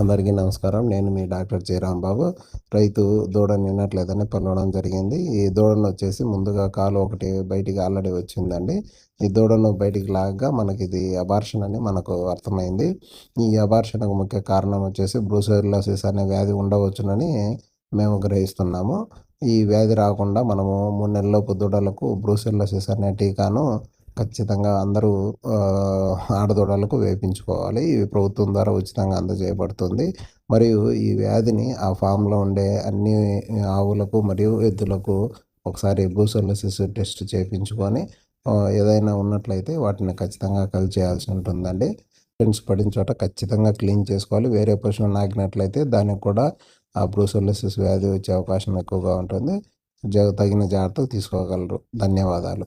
అందరికీ నమస్కారం. నేను మీ డాక్టర్ జయరాం బాబు రైతు దూడ నిన్నట్లేదని పొందడం జరిగింది. ఈ దూడను వచ్చేసి ముందుగా కాలు ఒకటి బయటికి ఆల్రెడీ వచ్చిందండి. ఈ దూడను బయటికి లాగా మనకి ఇది అబార్షన్ అని మనకు అర్థమైంది. ఈ అబార్షన్కు ముఖ్య కారణం వచ్చేసి బ్రూసెల్లోసిస్ అనే వ్యాధి ఉండవచ్చునని మేము గ్రహిస్తున్నాము. ఈ వ్యాధి రాకుండా మనము మూడు నెలలలోపు దూడలకు బ్రూసెల్లోసిస్ అనే టీకాను ఖచ్చితంగా అందరూ ఆడదూడలకు వేపించుకోవాలి. ఇవి ప్రభుత్వం ద్వారా ఉచితంగా అందజేయబడుతుంది. మరియు ఈ వ్యాధిని ఆ ఫామ్లో ఉండే అన్ని ఆవులకు మరియు ఎద్దులకు ఒకసారి బ్రూసోలసిస్ టెస్ట్ చేయించుకొని ఏదైనా ఉన్నట్లయితే వాటిని ఖచ్చితంగా కలిసి చేయాల్సి ఉంటుందండి. ఫ్రెండ్స్ పడిన చోట ఖచ్చితంగా క్లీన్ చేసుకోవాలి. వేరే పశువు నాకినట్లయితే దానికి కూడా ఆ బ్రూసోలసిస్ వ్యాధి వచ్చే అవకాశం ఎక్కువగా ఉంటుంది. జ తగిన జాగ్రత్తలు తీసుకోగలరు. ధన్యవాదాలు.